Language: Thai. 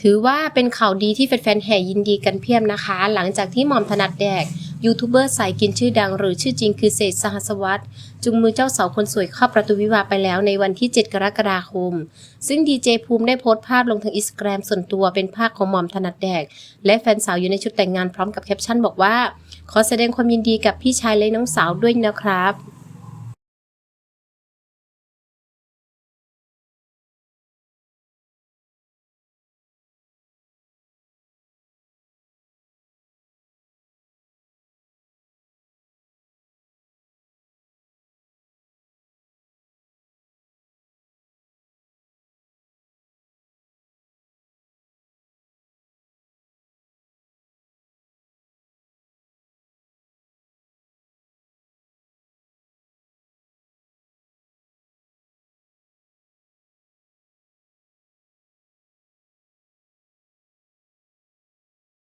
ถือว่าเป็นข่าวดีที่แฟนๆแห่ยินดีกันเพียบนะคะ หลังจากที่หม่อมถนัดแดกยูทูบเบอร์สายกินชื่อดังหรือชื่อจริงคือเศรษฐ์สหัสวัตรจุงมือเจ้าสาวคนสวยเข้าประตูวิวาไปแล้วในวันที่ 7 กรกฎาคม ซึ่งดีเจภูมิได้โพสต์ภาพลงทางอินสตาแกรมส่วนตัวเป็นภาพของหม่อมถนัดแดก และแฟนสาวอยู่ในชุดแต่งงานพร้อมกับแคปชั่นบอกว่า ขอแสดงความยินดีกับพี่ชายและน้องสาวด้วยนะครับ